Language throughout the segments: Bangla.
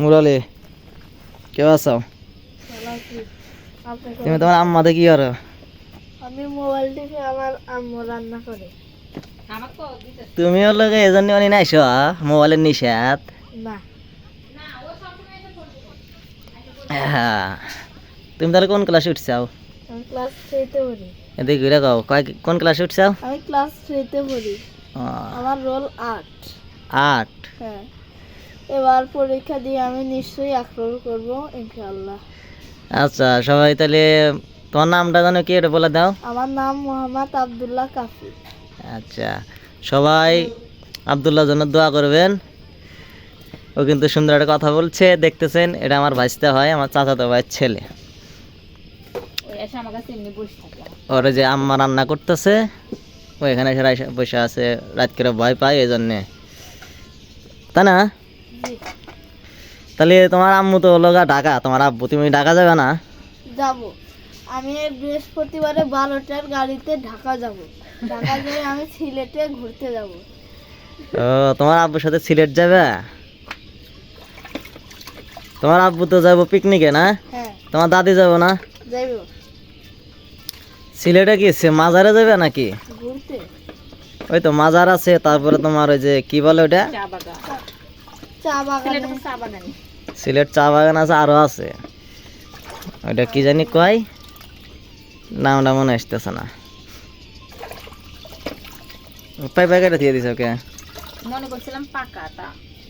মুরালি কেউ আছো? তুমি তোমার আম্মাতে কি করো? আমি মোবাইল টিপে আমার আম্মু রান্না করে। তুমি হলো এই জন্য অনি নাইছো মোবাইলের নিষেধ? না। হ্যাঁ। তুমি তাহলে কোন ক্লাসে উঠছাও? আমি ক্লাস থ্রিতে পড়ি। এদিকে ঘুরে গাও কোন ক্লাসে উঠছাও? আমি ক্লাস থ্রিতে পড়ি। ও, আমার রোল আট আট হ্যাঁ। এবার পরীক্ষা দিয়ে আমি নিশ্চয়ই আক্রমণ করব ইনশাআল্লাহ। আচ্ছা সবাই তাহলে তোমার নামটা জানো কি এটা বলে দাও? আমার নাম মোহাম্মদ আব্দুল্লাহ কাফি আচ্ছা সবাই আবদুল্লাহ জন্য দোয়া করবেন। ও কিন্তু সুন্দর একটা কথা বলছে দেখতেছেন এটা আমার ভাইস্তা হয় আমার চাচাতো ভাইয়ের ছেলে। ওরা যে আম্মা রান্না করতেছে ও এখানে এসে বসে আছে রাত করে ভয় পায় এই জন্যে তাই না? তাহলে তোমার আম্মু তো হলো গা ঢাকা তোমার আব্বু তুমি ঢাকা যাবে না? যাব। আমি বৃহস্পতিবারে বারোটার গাড়িতে ঢাকা যাব। ঢাকা গিয়ে আমি সিলেটে ঘুরতে যাব। ও তোমার আব্বুর সাথে সিলেট যাবে? তোমার আব্বু তো যাব পিকনিকে না? হ্যাঁ। তোমার দাদি যাব না? যাইব। সিলেটে কি সে মাজারে যাবে নাকি? ঘুরতে। ওই তো মাজার আছে তারপরে তোমার ওই যে কি বলে ওটা? চা বাগানে। সিলেট চা বাগান আছে আরও আছে। ওইটা কি জানি কয়? নামটা মনে আসতেছে না। পাই প্যাকেটে দিয়ে দিছে ওকে। মনে করছিলাম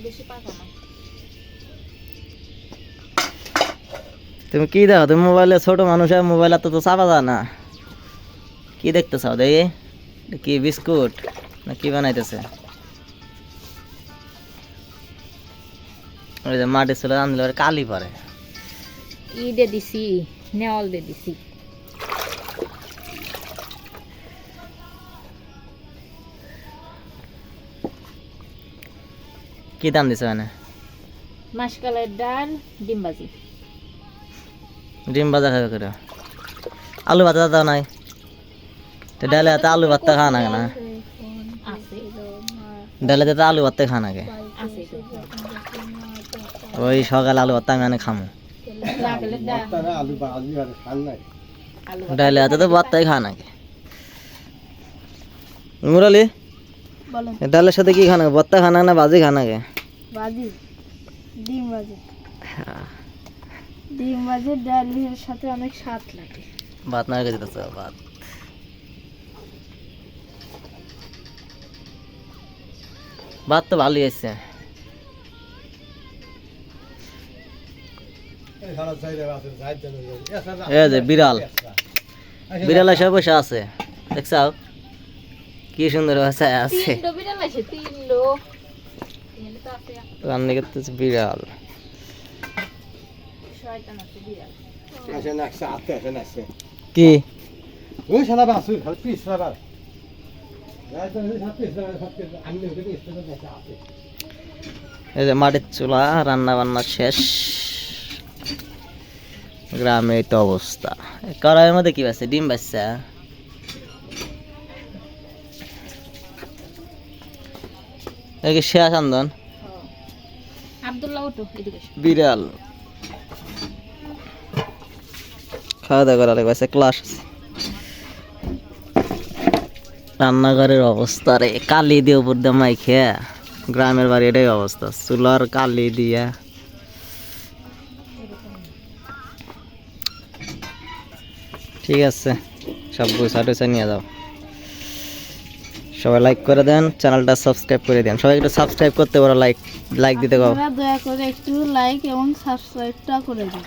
বেশি পাকা না। তুমি কি দেখো? তুমি মোবাইলে ছোট মানুষ মোবাইল এত তো চাপা যায় না। কি দেখতে চাও দেখি কি বিস্কুট না কি বানাইতেছে? ওই যে মাটি ছিল আনলে কালি পরে। ই দে দিছি নেওয়াল দে দিছি। কি দাম দিছে মানে? মাসকালের ডাল ডিম ভাজি। ডিম ভাজা খাবে করে। আলু ভাজা দাও নাই? তো ডালে আলু ভাতটা খাওয়া না? না ডালে তো আলু ভাতটা খাওয়া আছে ওই সকাল আলু ভাতটা আমি অনেক খামো। ডালে হাতে তো ভাতটাই খাওয়া নাকি? মুরালি ডালের সাথে কি খানা ভর্তা খানা না ভাজি খানা গে ভাজি ডিম ভাজি। ডিম ভাজি ডালের সাথে অনেক স্বাদ লাগে। ভাত না ভাত ভাত তো ভালোই আছে এই যে বিড়াল। বিড়াল এসে বসে আছে। দেখছাও কি সুন্দর আছে। বিড়াল আছে তিনটো রান্না করতেছে বিড়াল। কি? এই যে মাটির চুলা রান্না বান্না শেষ। গ্রামে তো অবস্থা। কড়াইয়ের মধ্যে কি বাসছে ডিম বাচ্চা ওটো এদিকে এসো। বিড়াল। খাওয়া দাওয়া করা লাগবে ক্লাস রান্নাঘরের অবস্থা রে কালি দিয়ে উপর দিয়ে মাইখে। গ্রামের বাড়ি এটাই অবস্থা চুলার কালি দিয়া। ঠিক আছে সব গুছা টুছা নিয়ে যাও। সবাই লাইক করে দেন চ্যানেলটা সাবস্ক্রাইব করে দেন। সবাই একটু সাবস্ক্রাইব করতে পারো লাইক লাইক দিতে পারো। দয়া করে একটু লাইক এবং সাবস্ক্রাইবটা করে দিন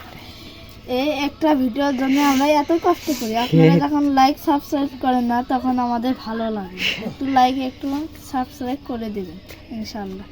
এই একটা ভিডিওর জন্য আমরা এত কষ্ট করি। আপনারা যখন লাইক সাবস্ক্রাইব করেন না তখন আমাদের ভালো লাগে। একটু লাইক একটু সাবস্ক্রাইব করে দিবেন ইনশাআল্লাহ।